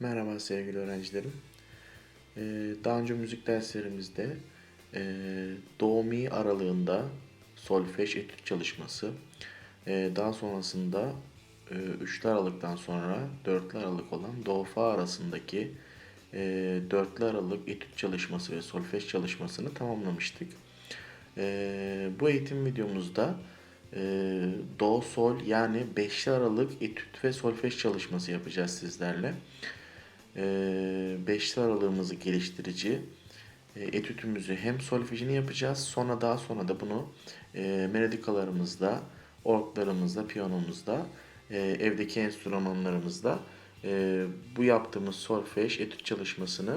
Merhaba sevgili öğrencilerim. Ee, daha önce müzik derslerimizde e, do mi aralığında solfej etüt çalışması, e, daha sonrasında e, üçlü aralıktan sonra dörtlü aralık olan do fa arasındaki e, dörtlü aralık etüt çalışması ve solfej çalışmasını tamamlamıştık. E, bu eğitim videomuzda e, do sol yani beşli aralık etüt ve solfej çalışması yapacağız sizlerle e, beşli aralığımızı geliştirici e, etütümüzü hem solfejini yapacağız. Sonra daha sonra da bunu e, melodikalarımızda, orklarımızda, piyanomuzda, e, evdeki enstrümanlarımızda e, bu yaptığımız solfej etüt çalışmasını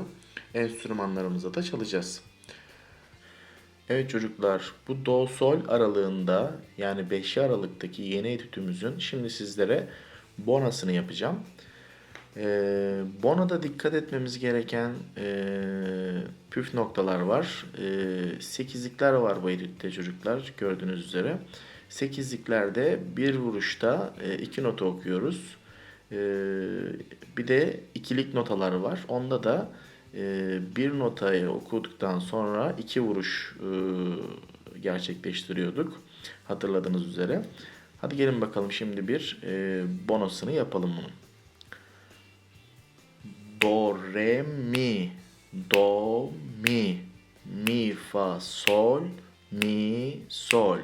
enstrümanlarımızda da çalacağız. Evet çocuklar, bu do sol aralığında yani 5 aralıktaki yeni etütümüzün şimdi sizlere bonasını yapacağım. Ee, Bono'da dikkat etmemiz gereken e, püf noktalar var. E, sekizlikler var bu edütte çocuklar gördüğünüz üzere. Sekizliklerde bir vuruşta e, iki nota okuyoruz. E, bir de ikilik notalar var. Onda da e, bir notayı okuduktan sonra iki vuruş e, gerçekleştiriyorduk. Hatırladığınız üzere. Hadi gelin bakalım şimdi bir e, bonosunu yapalım bunun do, re, mi, do, mi, mi, fa, sol, mi, sol,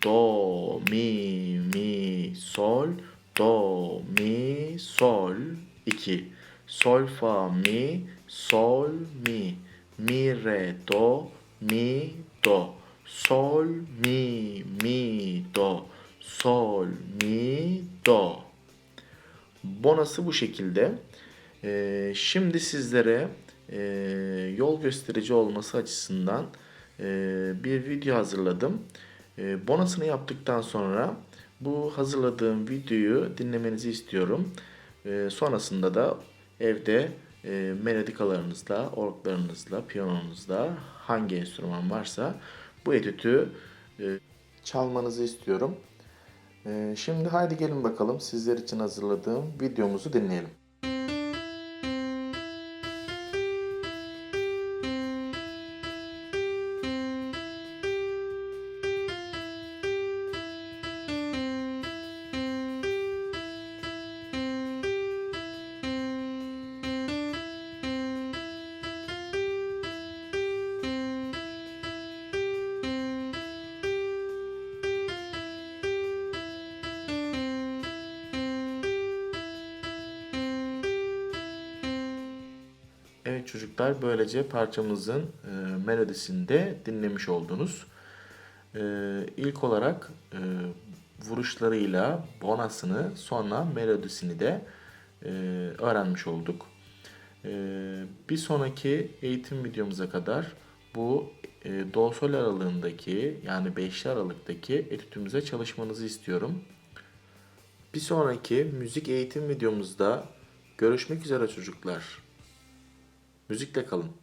do, mi, mi, sol, do, mi, sol, 2. Sol, fa, mi, sol, mi, mi, re, do, mi, do, sol, mi, mi, do, sol, mi, do. Bonası bu şekilde. Ee, şimdi sizlere e, yol gösterici olması açısından e, bir video hazırladım. E, bonasını yaptıktan sonra bu hazırladığım videoyu dinlemenizi istiyorum. E, sonrasında da evde e, melodikalarınızla, orklarınızla, piyanonuzla hangi enstrüman varsa bu etütü e, çalmanızı istiyorum. E, şimdi haydi gelin bakalım sizler için hazırladığım videomuzu dinleyelim. Evet çocuklar böylece parçamızın e, melodisini dinlemiş oldunuz. E, ilk olarak e, vuruşlarıyla bonasını sonra melodisini de e, öğrenmiş olduk. E, bir sonraki eğitim videomuza kadar bu e, do sol aralığındaki yani beşli aralıktaki etütümüze çalışmanızı istiyorum. Bir sonraki müzik eğitim videomuzda görüşmek üzere çocuklar. Müzikle kalın.